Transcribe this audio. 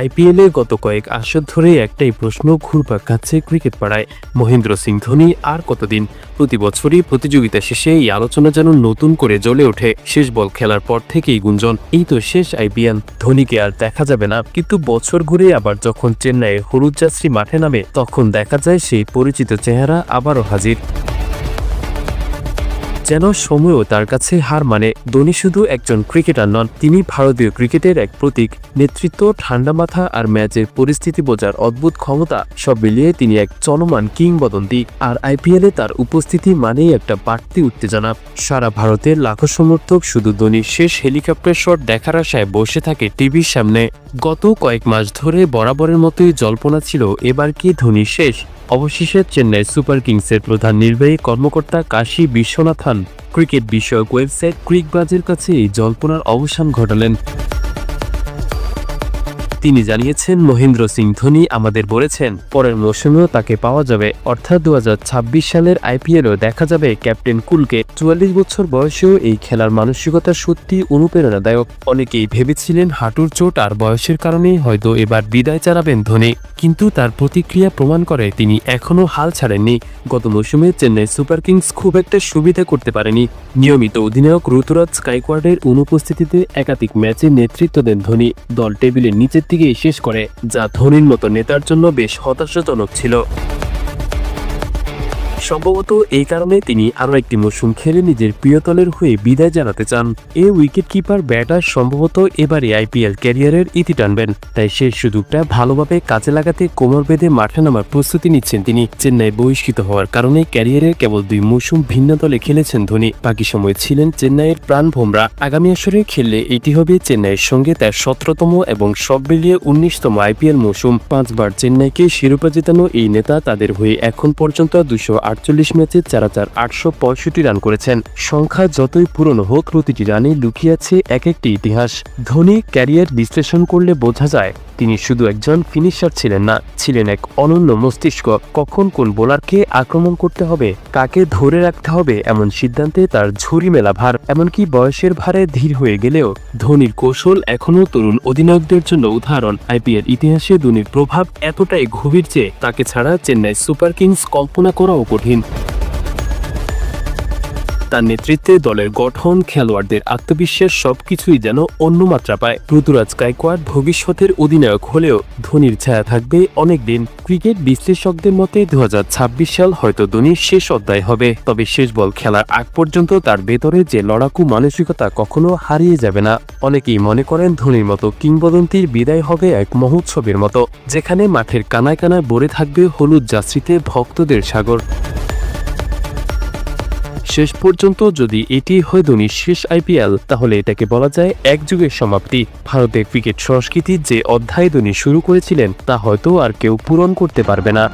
আইপিএলে গত কয়েক আসর ধরে একটাই প্রশ্ন ঘুরপাক খাচ্ছে ক্রিকেট পাড়ায়। মহেন্দ্র সিং ধোনি আর কতদিন? প্রতি বছরই প্রতিযোগিতা শেষে এই আলোচনা যেন নতুন করে জ্বলে ওঠে। শেষ বল খেলার পর থেকেই গুঞ্জন, এই তো শেষ আইপিএল ধোনিকে আর দেখা যাবে না। কিন্তু বছর ঘুরে আবার যখন চেন্নাইয়ে হলুদ যাত্রী মাঠে নামে, তখন দেখা যায় সেই পরিচিত চেহারা আবারও হাজির। যেন সময়ও তার কাছে হার মানে ধোনি শুধু একজন ক্রিকেটার নন, তিনি ভারতীয় ক্রিকেটের এক প্রতীক। নেতৃত্ব, ঠান্ডা মাথা আর ম্যাচের পরিস্থিতি বোঝার অদ্ভুত ক্ষমতা সব মিলিয়ে তিনি এক চলমান কিংবদন্তি। আর আইপিএলে তার উপস্থিতি মানেই একটা বাড়তি উত্তেজনা। সারা ভারতের লাখো সমর্থক শুধু ধোনির শেষ হেলিকপ্টার শট দেখার আশায় বসে থাকে টিভির সামনে। গত কয়েক মাস ধরে বরাবরের মতোই জল্পনা ছিল, এবার কি ধোনি শেষ? অবশেষে চেন্নাই সুপার কিংসের প্রধান নির্বাহী কর্মকর্তা কাশি বিশ্বনাথন ক্রিকেট বিষয়ক ওয়েবসাইট ক্রিকবাজের কাছে এই জল্পনার অবসান ঘটালেন। তিনি জানিয়েছেন, মহেন্দ্র সিং ধোনি আমাদের বলেছেন, পরের মৌসুমেও তাকে পাওয়া যাবে। অর্থাৎ দু হাজার ছাব্বিশ সালের আইপিএলও দেখা যাবে ক্যাপ্টেন কুলকে। চুয়াল্লিশ বছর বয়সেও এই খেলার মানসিকতা সত্যি অনুপ্রেরণাদায়ক। অনেকেই ভেবেছিলেন হাঁটুর চোট আর বয়সের কারণেই হয়তো এবার বিদায় চালাবেন ধোনি। কিন্তু তার প্রতিক্রিয়া প্রমাণ করে তিনি এখনও হাল ছাড়েননি। গত মৌসুমে চেন্নাই সুপার কিংস খুব একটা সুবিধা করতে পারেনি। নিয়মিত অধিনায়ক ঋতুরাজ স্কাইকোয়ার্ডের অনুপস্থিতিতে একাধিক ম্যাচে নেতৃত্ব দেন ধোনি। দল টেবিলের নিচের দিকেই শেষ করে যা ধোনির মতো নেতার জন্য বেশ হতাশাজনক ছিল। সম্ভবত এই কারণে তিনি আরও একটি মৌসুম খেলে নিজের প্রিয়তলের হয়ে বিদায় জানাতে চান। এ উইকেট কিপার ব্যাটার সম্ভবত এবারে আইপিএল ক্যারিয়ারের ইতি টানবেন। তাই শেষ সুযোগটা ভালোভাবে কাজে লাগাতে কোমর বেঁধে মাঠে নামার প্রস্তুতি নিচ্ছেন তিনি। চেন্নাই বহিষ্কৃত হওয়ার কারণে ক্যারিয়ারের কেবল দুই মৌসুম ভিন্ন দলে খেলেছেন ধোনি। বাকি সময় ছিলেন চেন্নাইয়ের প্রাণ ভোমরা। আগামী আসরে খেললে এটি হবে চেন্নাইয়ের সঙ্গে তার সতেরোতম এবং সব মিলিয়ে উনিশতম আইপিএল মৌসুম। পাঁচবার চেন্নাইকে শিরোপা জেতানো এই নেতা তাদের হয়ে এখন পর্যন্ত দুশো আটচল্লিশ ম্যাচে চার হাজার আটশো পঁয়ষট্টি রান করেছেন। সংখ্যা যতই পুরনো হোক, প্রতিটি রানে লুকিয়ে আছে এক একটি ইতিহাস। ধোনি ক্যারিয়ার বিশ্লেষণ করলে বোঝা যায় তিনি শুধু একজন ফিনিশার ছিলেন না, ছিলেন এক অনন্য মস্তিষ্ক। কখন কোন বোলারকে আক্রমণ করতে হবে, কাকে ধরে রাখতে হবে এমন সিদ্ধান্তে তার ঝুরি মেলা ভার, এমনকি বয়সের ভারে ধীর হয়ে গেলেও ধোনির কৌশল এখনও তরুণ অধিনায়কদের জন্য উদাহরণ। আইপিএল ইতিহাসে ধোনির প্রভাব এতটাই গভীর যে তাকে ছাড়া চেন্নাই সুপার কিংস কল্পনা করাও কঠিন। তার নেতৃত্বে দলের গঠন, খেলোয়াড়দের আত্মবিশ্বাস সবকিছুই যেন অন্য মাত্রা পায়। ঋতুরাজ গায়কোয়াড় ভবিষ্যতের অধিনায়ক হলেও ধোনির ছায়া থাকবে অনেক দিন ক্রিকেট বিশ্লেষকদের মতে দু হাজার ছাব্বিশ সাল হয়তো ধোনির শেষ অধ্যায় হবে। তবে শেষ বল খেলার আগ পর্যন্ত তার ভেতরে যে লড়াকু মানসিকতা কখনো হারিয়ে যাবে না। অনেকেই মনে করেন ধোনির মতো কিংবদন্তির বিদায় হবে এক মহোৎসবের মতো, যেখানে মাঠের কানায় কানায় ভরে থাকবে হলুদ যাত্রীতে ভক্তদের সাগর। শেষ পর্যন্ত যদি এটি হয় ধোনির শেষ আইপিএল তাহলে এটাকে বলা যায় এক যুগের সমাপ্তি। ভারতের ক্রিকেট সংস্কৃতির যে অধ্যায় ধোনি শুরু করেছিলেন, তা হয়তো আর কেউ পূরণ করতে পারবে না।